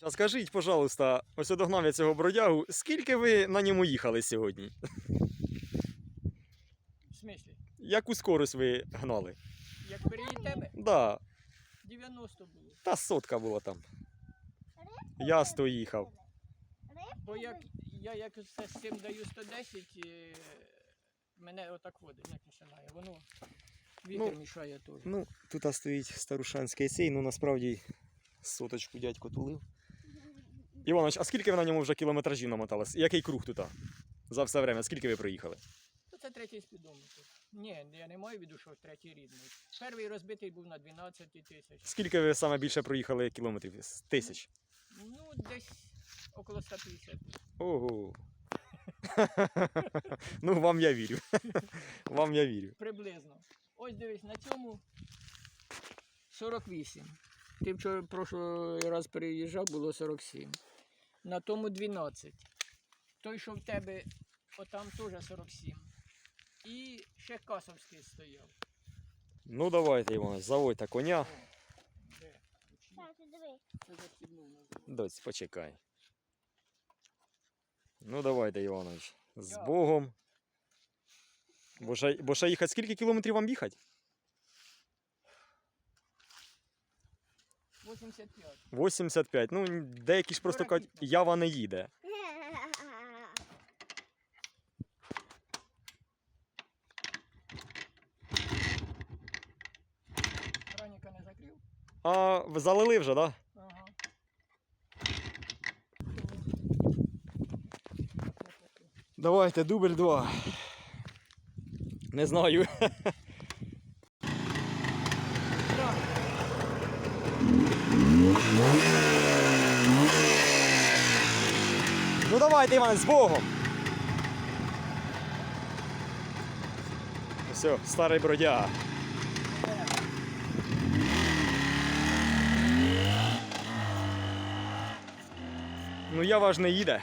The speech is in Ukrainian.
А скажіть, пожалуйста, ось одогнав я цього бродягу, скільки ви на ньому їхали сьогодні? В смислі? Яку скорость ви гнали? Як перед тебе? Да, 90 було. та сотка була там. Я 100 їхав. Бо як я як це з цим даю 110, е, мене отак водить, не починає. Воно вітер Ну, мішає теж. Ну, тут стоїть старушанський сей, ну насправді соточку дядько тулив. Іванович, а скільки ви на ньому вже кілометражів намотали? Який круг тут? За все время, скільки ви проїхали? Це третій спідометр. Ні, я не маю віду, що третій рідний. Перший розбитий був на 12 тисяч. Скільки ви саме більше проїхали кілометрів? Тисяч. Ну, десь около 150. Ого. ну, вам я вірю. вам я вірю. Приблизно. Ось дивись, на цьому 48. Ти вчора прошлий раз переїжджав, було 47. На тому 12. Той, що в тебе, отам теж 47. І ще касовський стояв. Ну давайте, Іванович, заводьте коня. Це назад. Доць, почекай. Ну давайте, Іванович. З Богом. Бо ще, бо ще їхати, скільки кілометрів вам їхати? 85. 85. Ну, деякі ж просто кажуть, ява не їде. Раніка не закрив? А залили вже, так? Да? Ага. Давайте, дубль 2. Не знаю. Ну давайте, Іван, з Богом. Все, старий бродяга. Ну я важ не їде.